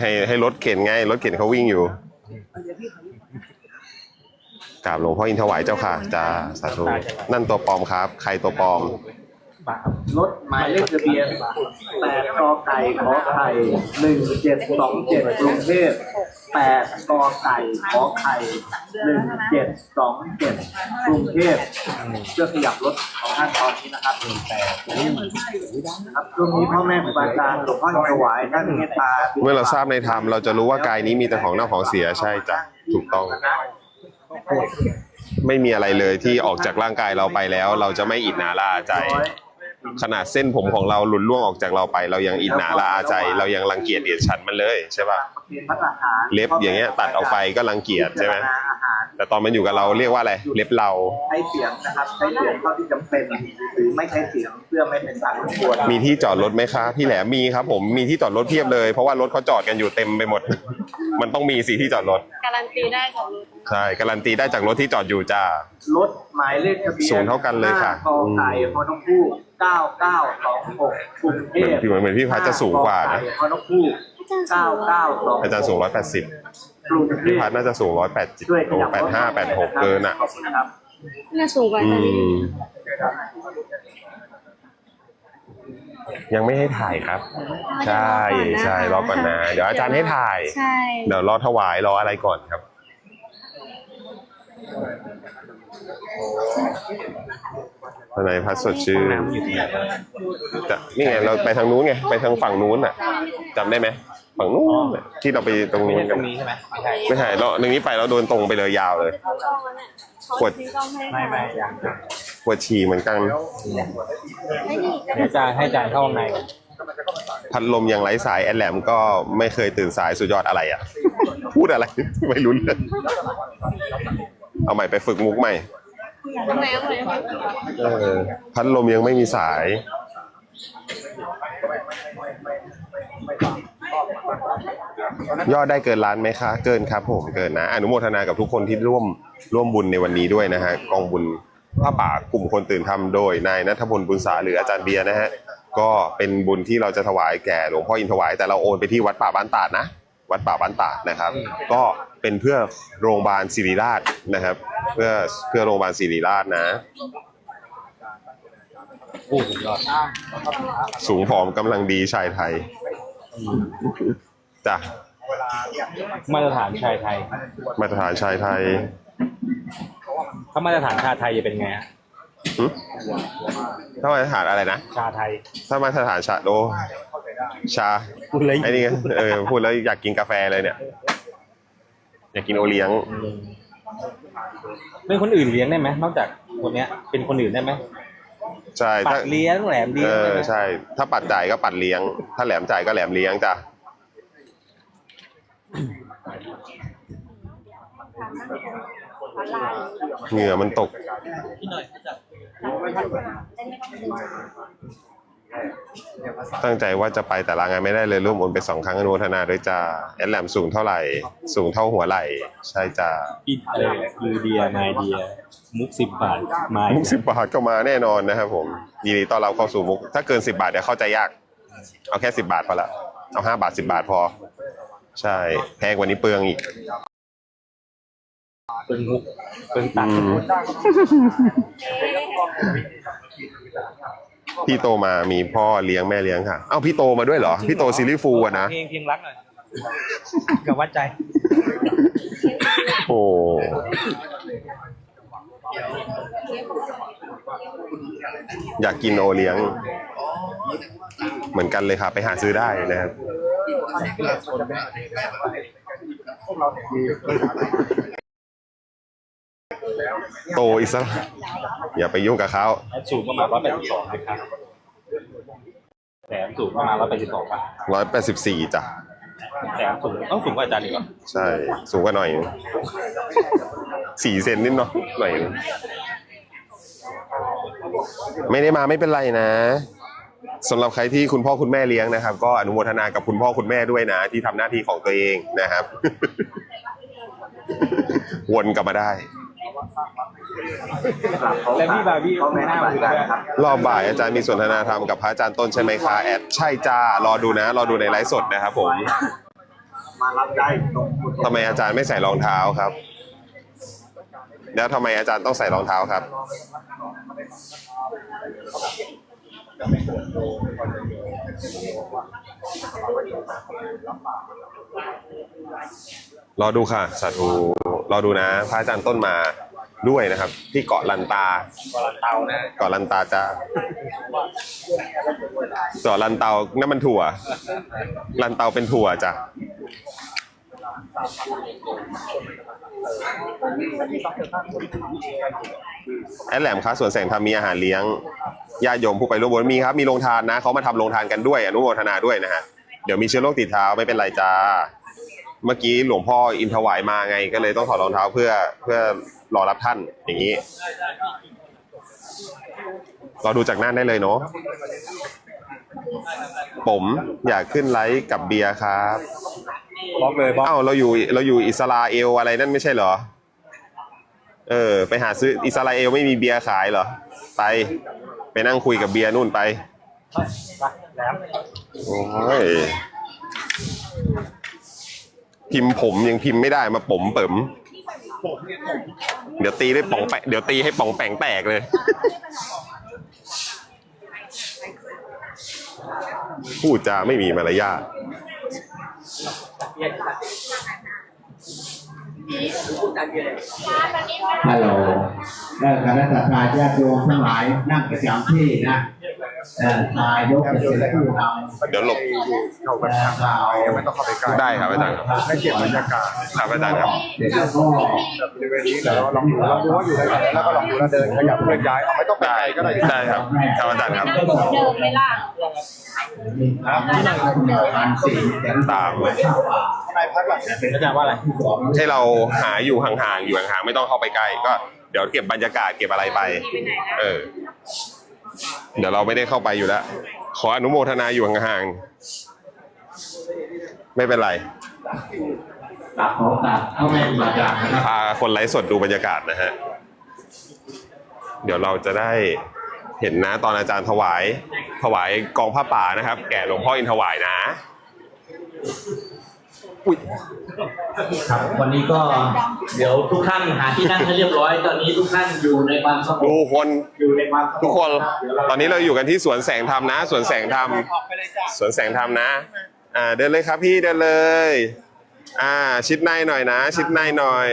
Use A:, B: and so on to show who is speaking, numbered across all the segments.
A: ให้ให้รถเข็นไงรถเข็นเขาวิ่งอยู่กราบหลวงพ่ออินถวายเจ้าค่ะจ้าสาธุนั่นตัวปลอมครับ ใครตัวปลอม
B: รถหมายเลขทะเบียนแปดกอไก่ขอไข่หนึ่งเจ็ดสองเจ็ดกรุงเทพ แปดกอไก่ขอไข่หนึ่งเจ็ดสองเจ็ดกรุงเทพเพื่อขยับรถของท่านตอนนี้นะครับหนึ่งแปดครับช่วงนี้พ่อแม่ครูบาอาจารย์หลวงพ่อถวายท่านเมตตา
A: เมื่อเราทราบในธรรมเราจะรู้ว่ากายนี้มีแต่ของเน่าของเสียใช่จ้ะถูกต้อง ไม่มีอะไรเลยที่ออกจากร่างกายเราไปแล้ว เราจะไม่อิจนาละอาใจ ขนาดเส้นผมของเราหลุดล่วงออกจากเราไป เรายังอิจนาละอาใจ เรายังรังเกียจเดียดฉันมันเลยใช่ป่ะ
B: พัฒนาหาร
A: เล็บอย่างเงี้ย ตัดออกไปก็รังเกียจใช่ไหม
B: อาหาร
A: แต่ตอนมันอยู่กับเราเรียกว่าอะไรเล็บเรา
B: ใช้เสียงนะครับใช้เสียงเท่าที่จำเป็นหรือไม่ใช้เสียงเพื่อไม่เป็นการรบกวน
A: มีที่จอดรถไหมคะพี่แหลมมีครับ ผมมีที่จอดรถเพียบเลย เพราะว่ารถเขาจอดกันอยู่เต็มไปหมด มันต้องมีสิที่จอดรถ
C: การันตีได้จากรถ
A: ใช่การันตีได้จากรถที่จอดอยู่จ้า
B: รถหมายเลขทะเบียน
A: ศูนย์เท่ากันเลยค่ะ
B: ห้ากอไก่ฮอนกคู่เก้าเก้าสองหกกรุงเทพ
A: เหมือนเหมือนพี่พัดจะสูงกว่านะ
B: ฮอนกคู่เก้าเก้าสอง
A: อาจารย์สูงร้อยแปดสิบ
B: กรุงเท
A: พี่
B: พ
A: พัดน่าจะสูงร้อยแปดจิต
B: ช่วยข
A: โอ้
B: ยับ
A: แปดห้าแปดหกเกินอะ
B: ขอบคุณครับ
C: น่าสูงกว่า
A: อื
C: จะมี
A: มยังไม่ให้ถ่ายครับ ใช่ใช่รอก่อนนะเดี๋ยวอาจารย์ให้ถ่าย
C: ใช่
A: เดี๋ยวรอถวายรออะไรก่อนครับ ทนายพัดสดชื่นจะนี่ไงเราไปทางนู้นไงไปทางฝั่งนู้นอะจำได้ไหมฝั่งนู้นน่ะที่เราไปตรงนู้นกัน
D: ใช่ไหมไม่ใช่
A: ไม่ใช่เราหนึ่งนี้ไปเราโดนตรงไปเลยยาวเลย
C: เขากล้องแล้วเนี่ยเขา
A: กด
C: ทิ้งกล้องให้
D: ไม่ไม่
C: ค่ะ
D: ยัง
A: ปวดฉี่เหมือนกัน
C: ไม่นี่ก็
D: เดี๋ยวจะให้จานเข้าข้างในก่อน
A: พัดลมยังไร้สายแอนแหลมก็ไม่เคยตื่นสายสุดยอดอะไรอะ พูดอะไร ไม่รู้เลยเอาใหม่ไปฝึกมุกใหม่
C: ทำไมเอาไว้
A: เออพัดลมยังไม่มีสาย ยอดได้เกินล้านไหมคะ เกินครับผมเกินนะ อนุโมทนากับทุกคนที่ร่วมร่วมบุญในวันนี้ด้วยนะฮะกองบุญผ้าป่ากลุ่มคนตื่นทำโดยนายนัทพลบุญสาหรืออาจารย์เบียร์นะฮะก็เป็นบุญที่เราจะถวายแก่หลวงพ่ออินทวาย แต่เราโอนไปที่วัดป่าบ้านตาดนะ วัดป่าบ้านตาดนะครับ ก็เป็นเพื่อโรงพยาบาลศิริราชนะครับ เพื่อเพื่อโรงพยาบาลศิริราชนะ
D: โอ้สุดยอด
A: สูงผอมกำลังดีชายไทยจ้ะ
D: มาตรฐานชายไทย
A: มาตรฐานชายไทย
D: ถ้ามาตรฐานชาไทยจะเป็นไงฮะ
A: หึถ้ามาตรฐานอะไรนะ
D: ชาไทย
A: ถ้ามาตรฐานชาโด ชา
D: พูดเลย
A: ไอ้นี่ไงเออพูดแล้วอยากกินกาแฟเลยเนี่ย อยากกินโอเลี้ยง
D: เป็นคนอื่นเลี้ยงได้ไหมนอกจากคนเนี้ย เป็นคนอื่นได้ไหม
A: ใช่
D: ปั
A: ถ้า
D: ดเลี้ยงแหลมเลี้ย
A: เอง
D: ได้
A: อ
D: ไหม
A: ใช่ ถ้าปัดจ่ายก็ปัดเลี้ยง ถ้าแหลมจ่ายก็แหลมเลี้ยงจ้ะเหงื่อมันตก ตั้งใจว่าจะไปแต่ลางานไม่ได้เลยร่วมโอนไปสองครั้งอนุโมทนาด้วยจ้าแอดแหลมสูงเท่าไหร่ สูงเท่าหัวไหล่ ใช่จ้า
D: พี่อะไรยูเดียนายเดีย มุกสิบบาทมา
A: มุกสิบบาทก็มาแน่นอนนะครับผมยินดีต้อนรับเข้าสู่มุก ถ้าเกินสิบาทเดี๋ยวเข้าใจยาก เอาแค่สิบาทพอละเอาห้าบาทสิบาทพอ ใช่ แพงกว่านี้เปลืองอีก
D: เป็นมุกเป็นตัด
A: อืม พี่โตมามีพ่อเลี้ยงแม่เลี้ยงค่ะ เอ้าพี่โตมาด้วยเหรอ พี่โตซีรีส์ฟูลอะนะ
D: เพลงเพลงรักหน่อยกับวัดใจ
A: โอ้อยากกินโอเลี้ยง เหมือนกันเลยค่ะ ไปหาซื้อได้นะครับ โตอิสระอย่าไปยุ่งกับเขา
D: สูงประมาณร้อยแปดสิบสองนะครับแหลมสูงประมาณร้อยแปดสิบสองบาท
A: ร้อยแปดสิบสี่จ้ะ
D: แหลมสูงต้องสูงกว่าอาจารย์อีกเหรอ
A: ใช่ สูงกว่าหน่อยสี่เซนนิดเนาะหน่อยไม่ได้มาไม่เป็นไรนะสำหรับใครที่คุณพ่อคุณแม่เลี้ยงนะครับ ก็อนุโมทนากับคุณพ่อคุณแม่ด้วยนะ ที่ทำหน้าที่ของตัวเองนะครับ วนกลับมาได้
D: แล้วพี่บาร์บี้
B: พ่อแม่
D: หน้า
B: ครู
D: มื
B: บา
D: อ
B: อาจารย์ครับ
A: รอบบ่ายอาจารย์มีสนทนาธรรมกับพระอาจารย์ต้นใช่ไหมคะแอดใช่จ้ารอดูนะ รอดูในไลฟ์สดนะครับผม
B: มารับได้ตรง
A: ทำไมอาจารย์ไม่ใส่รองเท้าครับ แล้วทำไมอาจารย์ต้องใส่รองเท้าครับ รอดูค่ะสาธุรอดูนะ พระอาจารย์ต้นมา ด้วยนะครับ ที่เกาะลันตา
D: เตานะ
A: เกาะลันตาจ้าเกาะลันเตานั่นมันถั่ว ลันเตาเป็นถั่วจ้ะแอดแหลมคะส่วนแสงธรรมมีอาหารเลี้ยงญาติโยมผู้ไปร่วมบุญมีครับ มีโรงทานนะเขามาทำโรงทานกันด้วยอนุโมทนาด้วยนะฮะเดี๋ยวมีเชื้อโรคติดเท้าไม่เป็นไรจ้า เมื่อกี้หลวงพ่ออินถวายมาไง ก็เลยต้องถอดรองเท้าเพื่อเพื่อรอรับท่านอย่างนี้ เราดูจากหน้าได้เลยเนาะผมอยากขึ้นไลฟ์กับเบียร์ครับ
D: บล็อกเลยบล็อก
A: เอ้าเราอยู่เราอยู่อิสราเอลอะไรนั่นไม่ใช่เหรอ เออ ไปหาซื้ออิสราเอลไม่มีเบียร์ขายเหรอ ไป ไปนั่งคุยกับเบียร์นู่นไป
D: แล้ว
A: โอ้ย พิมพ์ผมยังพิมพ์ไม่ได้มาผมเปิมเดี๋ยวตีได้ป่องแปะเดี๋ยวตีให้ป่องแปงแตกเลย พูดจาไม่มีมารยาท
E: ฮัลโหลเอ่อคณะสัตยาญาติโยมทั้งหลายนั่งประจำที่นะนายกจะเป็นผู้นำ
A: เดี๋ยวหลบ
E: เอ่อกล่าว
F: ไม่ต้องเข้าไปใกล้
A: ได้ครับอาจารย์ครับ
F: ให้เก็บบรรยากาศ
A: ครับอาจารย์ครับ
E: เดี๋ยวก็
F: บริเวณนี้เดี๋ยวเราลองดูลองดูว่าอยู่ในไหนแล้วก็ลองดูแล้วเดินขยับเคลื่อนย้ายเอาไม่ต้องไป
A: ไก
F: ลก็ได้
A: ได้ครับครับอาจารย์ครับ
C: เดิมไหมล่ะ
E: มีทานสี่ตา
A: ม
E: ข้าวป่านา
F: ยพักหลัง
E: เป็นอาจารย์ว่าอะไร
A: ให้เราหาอยู่ห่างๆอยู่ห่างๆไม่ต้องเข้าไปใกล้ก็เดี๋ยวเก็บบรรยากาศเก็บอะไรไปเออ เดี๋ยวเราไม่ได้เข้าไปอยู่แล้ว ขออนุโมทนาอยู่ห่างๆ ไม่เป็นไร
E: ตัดของตัดเข้าไม่มาจากนะครับ
A: พาคนไลฟ์สดดูบรรยากาศนะฮะ เดี๋ยวเราจะได้เห็นนะตอนอาจารย์ถวาย ถวายกองผ้าป่านะครับ แก่หลวงพ่ออินถวายนะ อุ้ย
G: ครับวันนี้ก็เดี๋ยวทุกท่านหาที่นั่งให้เรียบร้อย ตอนนี้ทุกท่านอยู่ในความสง
A: ดู
G: บ
A: คน
G: อยู่ในความสงบ
A: ทุกคน
G: เดี๋ยวเรา
A: ตอนนี้เราอยู่กันที่สวนแสงธรรมนะสวนแสงธรรมสวนแสงธรรมนะ อ่าเดินเลยครับพี่เดินเลย อ่า ชิดในหน่อยนะ ชิดในหน่อย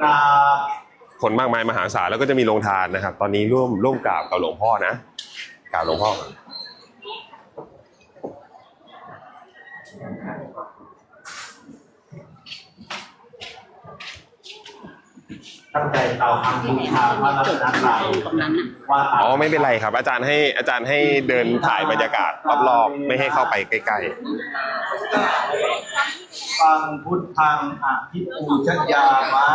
E: กราบ
A: คนมากมายมหาศาลแล้วก็จะมีโรงทานนะครับ ตอนนี้ร่วมร่วมกราบกับหลวงพ่อนะกราบหลวงพ่อ
E: ตั้งใจเตาคำบูชาพระรัตนตรัยว่า
A: อ๋อไม่เป็นไรครับ อาจารย์ให้อาจารย์ให้เดินถ่ายบรรยากาศรอบๆไม่ให้เข้าไปใกล้
E: ฟังพุทธังอภิปูชยามะ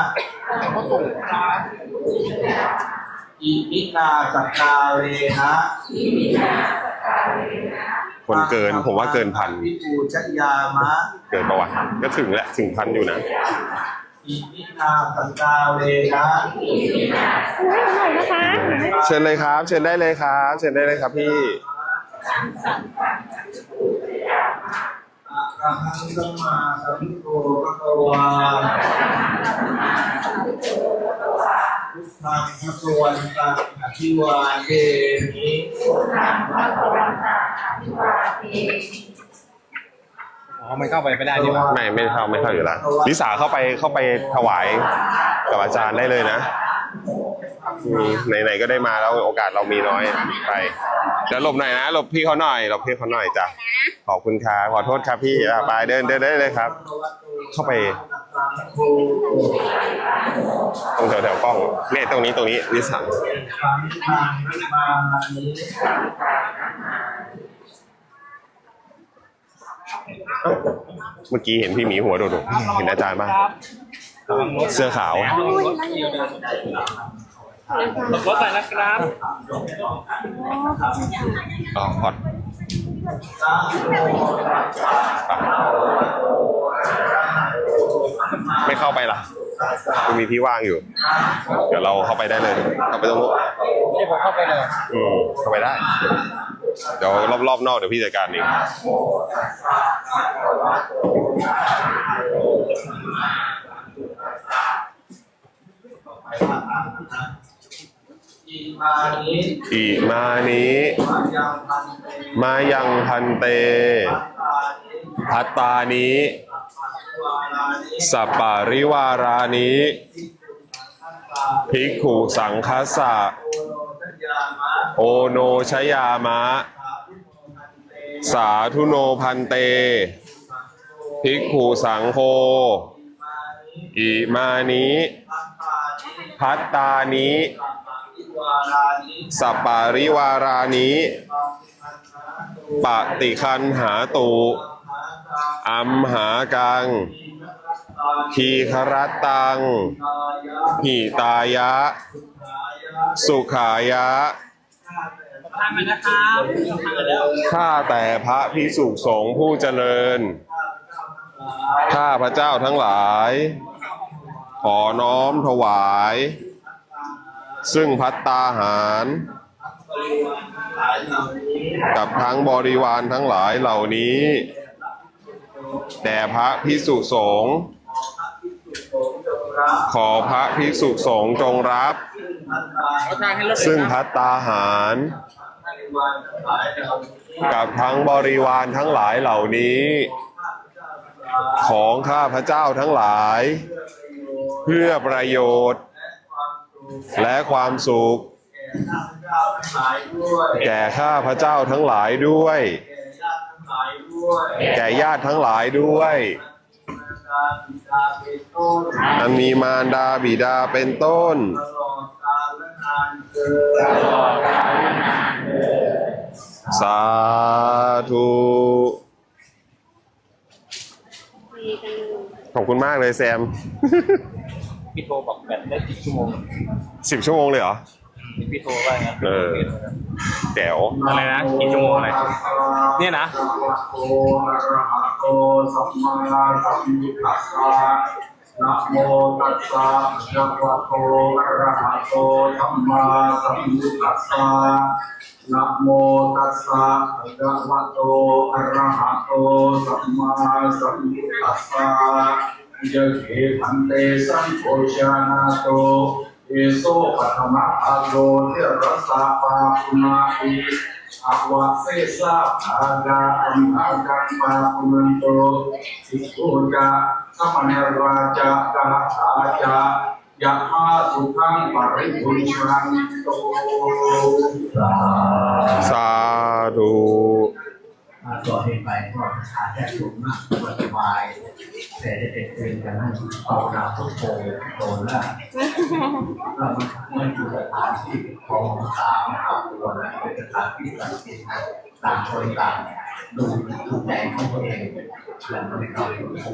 E: อิมินาสกาเรนะ
A: ๆคนเกินผมว่าเกินพัน
E: อภิปูชยามะ
A: เกินประวัติก็ถึงแหละถึงพันอยู่นะ
E: อิมินาสกาเรนะ
C: อุ้ยหน่อยนะคะ
A: เชิญเลยครับ เชิญได้เลยครับ เชิญได้เลยครับพี่
E: อะระหังสัมมาสัมพุทโธพระคะวาพุทธังพระคะวันตังอภิวาเทมิ
D: อ๋อมันเข้าไปไม่ได้ใช่ไหม
A: ไม่ไม่เข้าไม่เข้าอยู่แล้วลิสาเข้าไปเข้าไปถวายกับอาจารย์ได้เลยนะอืมไหนๆก็ได้มาแล้วโอกาสเรามีน้อยไปเดี๋ยวหลบหน่อยนะหลบพี่เขาหน่อยหลบพี่เขาหน่อยจ้ะขอบคุณครับขอโทษครับพี่อะไปเดินเดินได้เลยครับ เข้าไป ตรงแถวแถวๆกล้องเนี่ยตรงนี้ตรงนี้ลิสา
E: ฟังทางมานิ
A: เมื่อกี้เห็นพี่หมีหัวโดดๆเห็นอาจารย์บ้างเสื้อขาว
D: หลบรถหน่อยนะครับ
A: อ๋อฮอตไม่เข้าไปล่ะมันมีที่ว่างอยู่ เดี๋ยวเราเข้าไปได้เลย เข้าไปตรงนู้น
D: นี่ผมเข้าไปเลย
A: อืมเข้าไปได้ เดี๋ยวรอบๆนอกเดี๋ยวพี่จัดการเอง
B: อิมานิ
A: อิมานิ
B: มายังพันเต
A: มายังพันเต
B: พัตตานิ
A: พัตตานิ
B: วารานิ
A: สัปปาริวารานิภิกขุสังคัสสะ
B: โอโนทัญญามะ
A: โอโนชยามะ สาธุโนพันเต ภิกขุสังโฆอิมานิพัตตานิ
B: วานิ
A: สัปปาริวารานิปฏิคันหาตุอัมหากัง ทีครัตตัง หิตายะ สุขายะา
G: งกันนะครับทางกันแล้ว
A: ข้าแต่พระพิสุสงฆ์ผู้เจริญ ข้าพระเจ้าทั้งหลาย ขอน้อมถวาย ซึ่งพัตตาหาร กับทั้งบริวารทั้งหลายเหล่านี้ แด่พระพิสุสงฆ์ขอพระพิสุสงฆ์จงรับ ซึ่งพัตตาหาร กับทั้งบริวารทั้งหลายเหล่านี้ ของข้าพระเจ้าทั้งหลาย เพื่อประโยชน์ และความสุข แก่ข้าพระเจ้าทั้งหลายด้วย แก่ญาติทั้งหลายด้วยอันมีมารดาบิดาเป็นต้น สาธุขอบคุณมากเลยแซม
D: พี่โทรบอกแบตได้กี่ชั่วโมง
A: สิบชั่วโมงเลยเหรอ
D: พี่โทรว่าไง
A: เออ แจ๋ว
D: อะไรนะกี่ชั่วโมงอะไรเนี่ยนะ
B: โออะระหะโตสัมมาสัมพุทธัสสะนะโมตัสสะภะคะวะโตอะระหะโตสัมมาสัมพุทธัสสะ นะโมตัสสะภะคะวะโตอะระหะโตสัมมาสัมพุทธัสสะยะเขพันเตสังโฆชานาโตเอโสปัตมะอาโลเทระสะปาปุนาอิอาวะเสสะภากาอัมภากังปาปุนันโตสิกุจาสมณราชากาอาจา ยะหาสุขังปริพุนชันโต
A: สาธุ
E: มาต่อให้ไปก็ขาดแค่สูงมากสบายแต่ได้เป็นเพียงแต่นั้นเอาดาวพุทโธโตละเรามันอยู่สถานที่ของสามเอาตัวนั้นเป็นสถานที่ศักดิ์สิทธิ์ต่างคนต่างดูดูใจของตัวเอง แล้วมันเราพุทโธ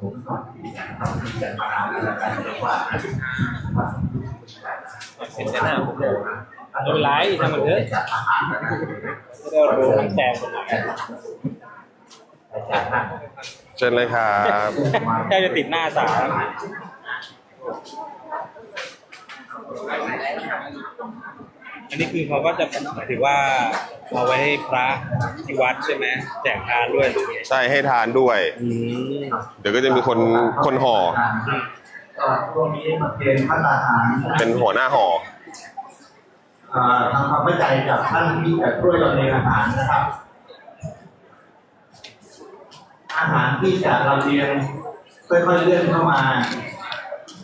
E: ผมก็ที่จะทำที่จะมาแล้วกันเรียกว่า
D: เป็นแค่หน้าผมเลยไม่เป็นไรทำมันเถอะ
E: จัดอาหารนะ
D: เราดูทั้งแซมคนไหน
A: เชิญเลยครับ
D: แค่จะติดหน้าสาม อันนี้คือเขาก็จะหมายถึงว่าเอาไว้ให้พระที่วัดใช่ไหมแจกทานด้วย
A: ใช่ให้ทานด้วย
D: อืม
A: เดี๋ยวก็จะมีคนคนห่อ
B: ก็พวกนี้มันเป็นพระทหาร
A: เป็นหัวหน้าห่อ
B: อ่าทำความเข้าใจกับท่านที่จะช่วยเราในอาหารนะครับ อาหารที่จะเราเรียงค่อยๆเลื่อนเข้ามา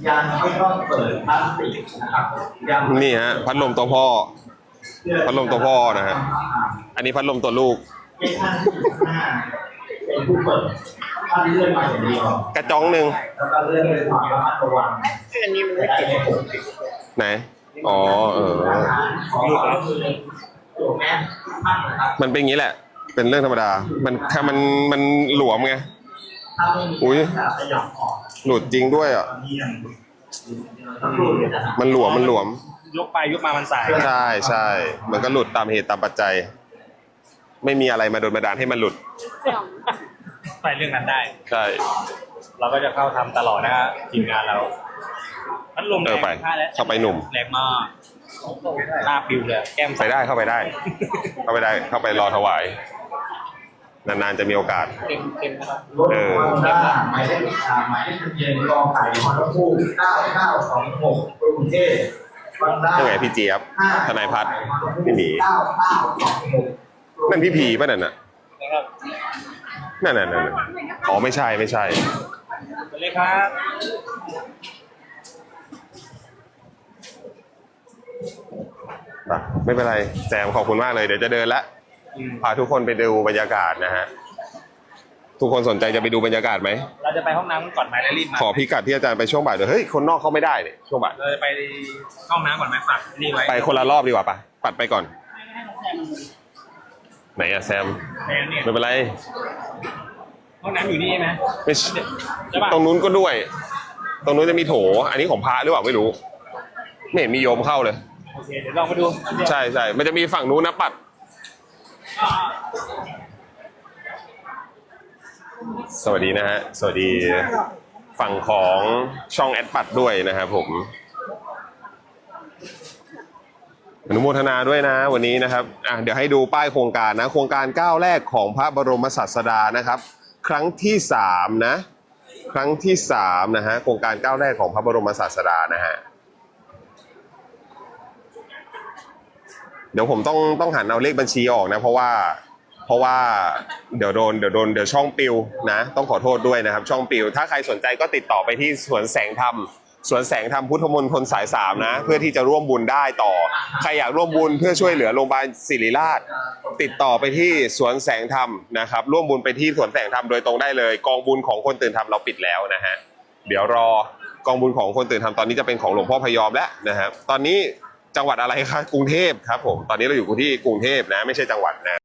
B: ยังไม่ต้องเปิดพลาสติกนะครับยัง
A: นี่ฮะพัดลมตัวพ่อ พัดลมตัวพ่อนะฮะ อันนี้พัดลมตัวลูก
B: ให้ท่านที่อยู่ข้างหน้าเป็นผู้เปิดท่านเลื่อนมาอย่างเดียว
A: กระจ้องหนึ่ง
B: แล้วก็เลื่อนด้วยความระมัดระวัง
C: อันนี้มัน
B: จะ
C: ไม่
B: ได้
C: ติด
B: ไม่หกติด
A: ไหน อ๋อเออ
B: อาหารของเราคือตัวแม่ท่านนะครับ
A: มันเป็นอย่างนี้แหละ เป็นเรื่องธรรมดา มันถ้ามันมันหลวมไง
B: ถ้าไม่มี
A: อุ๊ย
B: จะขยับออก
A: หลุดจริงด้วยอะ
B: ตอนนี้ยังสักครู่เดียวนะครับ
A: มันหลวมมันหลวม
D: ยกไปยกมามันสาย
A: ใช่ใช่ มันก็หลุดตามเหตุตามปัจจัย ไม่มีอะไรมาโดนบันดาลให้มันหลุด
C: เสื่อม
D: ไปเรื่องนั้นได้
A: ใช่
D: เราก็จะเข้าทำตลอดนะฮะทีมงานเราพัดลม
A: เออไป
D: แรงมากแล้ว
A: เข้าไปหนุ่ม
D: แรงมากหน้าปิวเลย แก้ม
A: ไปได้เข้าไปได้ เข้าไปได้เข้าไปรอถวาย นานๆจะมีโอกาส
D: เต็มเต็มนะครับ
E: รถฮอนด้าหมายเลขอ่าหมายเลขทะเบียนกอไก่ฮอนด้าคู่9926กรุงเทพฮอนด้า
A: ยังไงพี่เจี๊ยบ ทนายพัฒน์พี่หมี
E: 9926
A: นั่นพี่พีป่ะนั่นน่ะ
D: นะครับ
A: นั่นน่ะนั่นน่ะอ๋อไม่ใช่ไม่ใช่
D: ไปเลยครับ
A: อะไม่เป็นไรแจมขอบคุณมากเลยเดี๋ยวจะเดินละ
D: อืม
A: พาทุกคนไปดูบรรยากาศนะฮะ ทุกคนสนใจจะไปดูบรรยากาศไหม
D: เราจะไปห้องน้ำก่อนไหมแล้วรีบมา
A: ขอพิกัดที่อาจารย์ไปช่วงบ่ายเดี๋ยวเฮ้ย คนนอกเข้าไม่ได้เนี่ยช่วงบ่าย
D: เราจะไปห้องน้ำก่อนไหมฝากนี่ไว้
A: ไปคนละรอบดีกว่าปะปัดไปก่อน ไหนอะแซม
D: ในนั้นเนี่ย
A: ไม่เป็นไร
D: ห้องน้ำอยู่นี่ใช่ไหม
A: ไม่ใช่
D: ใช่ปะ
A: ตรงนู้นก็ด้วย ตรงนู้นจะมีโถ อันนี้ของพระหรือเปล่าไม่รู้ ไม่เห็นมีโยมเข้าเลย
D: โอเคเดี๋ยวลองมาดู
A: ใช่ใช่มันจะมีฝั่งนู้นนะปัด สวัสดีนะฮะ สวัสดีฝั่งของช่องแอดปัดด้วยนะครับผมอนุโมทนาด้วยนะวันนี้นะครับอะเดี๋ยวให้ดูป้ายโครงการนะ โครงการก้าวแรกของพระบรมศาสดานะครับ ครั้งที่สามนะ ครั้งที่สามนะฮะ โครงการก้าวแรกของพระบรมศาสดานะฮะ เดี๋ยวผมต้องต้องหันเอาเลขบัญชีออกนะ เพราะว่าเพราะว่าเดี๋ยวโดนเดี๋ยวโดนเดี๋ยวช่องปิวนะ ต้องขอโทษด้วยนะครับ ช่องปิว ถ้าใครสนใจก็ติดต่อไปที่สวนแสงธรรมสวนแสงธรรมพุทธมณฑลสายสามนะ เพื่อที่จะร่วมบุญได้ต่อ ใครอยากร่วมบุญเพื่อช่วยเหลือโรงพยาบาลศิริราช ติดต่อไปที่สวนแสงธรรมนะครับ ร่วมบุญไปที่สวนแสงธรรมโดยตรงได้เลย กองบุญของคนตื่นธรรมเราปิดแล้วนะฮะเดี๋ยวรอกองบุญของคนตื่นธรรมตอนนี้จะเป็นของหลวงพ่อพยอมแล้วนะครับตอนนี้ จังหวัดอะไรคะกรุงเทพครับผมตอนนี้เราอยู่ที่กรุงเทพนะ ไม่ใช่จังหวัดนะ